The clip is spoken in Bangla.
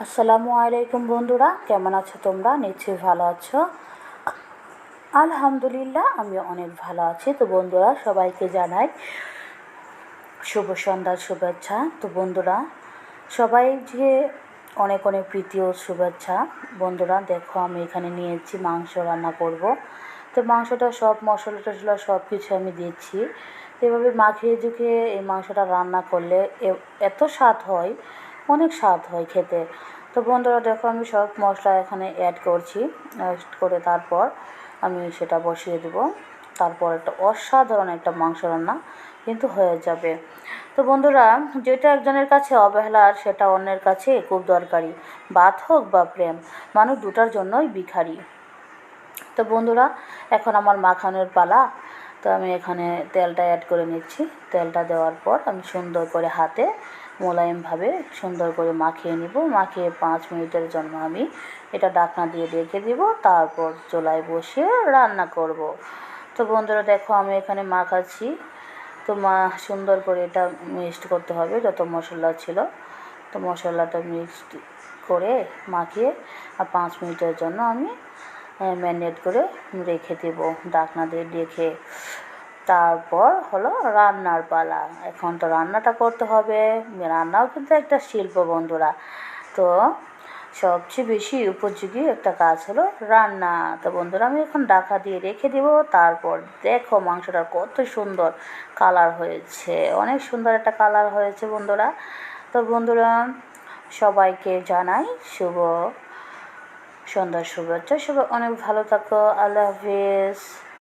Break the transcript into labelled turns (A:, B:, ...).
A: আসসালামু আলাইকুম বন্ধুরা, কেমন আছো তোমরা? নিশ্চয়ই ভালো আছো। আলহামদুলিল্লাহ আমি অনেক ভালো আছি। তো বন্ধুরা, সবাইকে জানাই শুভ সন্ধ্যার শুভেচ্ছা। তো বন্ধুরা, সবাই যে অনেক অনেক প্রীতি ও শুভেচ্ছা। বন্ধুরা, দেখো, আমি এখানে নিয়েছি মাংস রান্না করব। তো মাংসটা সব, মশলা টশলা সব কিছু আমি দিচ্ছি। তো এভাবে মাখিয়ে ঝুঁকিয়ে এই মাংসটা রান্না করলে এত স্বাদ হয় অনেক স্বাদ হয় খেতে। তো বন্ধুরা, দেখো আমি সব মশলা এখানে অ্যাড করছি। অ্যাড করে তারপর আমি সেটা বসিয়ে দেব। তারপর একটা অসাধারণ একটা মাংস রান্না কিন্তু হয়ে যাবে। তো বন্ধুরা, যেটা একজনের কাছে অবহেলার সেটা অন্যের কাছে খুব দরকারি। বাত হোক বা প্রেম, মানুষ দুটার জন্যই ভিখারি। তো বন্ধুরা, এখন আমার মাখানোর পালা। তো আমি এখানে তেলটা অ্যাড করে নিচ্ছি। তেলটা দেওয়ার পর আমি সুন্দর করে হাতে মোলায়েমভাবে সুন্দর করে মাখিয়ে নিব। মাখিয়ে পাঁচ মিনিটের জন্য আমি এটা ডাকনা দিয়ে রেখে দিব। তারপর চুলায় বসিয়ে রান্না করব। তো বন্ধুরা, দেখো আমি এখানে মাখাচ্ছি। তো মা, সুন্দর করে এটা মিক্সড করতে হবে যত মশলা ছিল। তো মশলাটা মিক্সড করে মাখিয়ে আর পাঁচ মিনিটের জন্য আমি ম্যারিনেট করে রেখে দেব, ডাকনা দিয়ে রেখে তারপর হলো রান্নার পালা। এখন তো রান্নাটা করতে হবে। রান্নাও কিন্তু একটা শিল্প, বন্ধুরা। তো সবচেয়ে বেশি উপযোগী একটা কাজ হলো রান্না। তো বন্ধুরা, আমি এখন ডাকা দিয়ে রেখে দেব। তারপর দেখো মাংসটা কত সুন্দর কালার হয়েছে। অনেক সুন্দর একটা কালার হয়েছে, বন্ধুরা। তো বন্ধুরা, সবাইকে জানাই শুভ সন্ধ্যার শুভেচ্ছা। সবাই অনেক ভালো থাকো। আল্লাহ হাফিজ।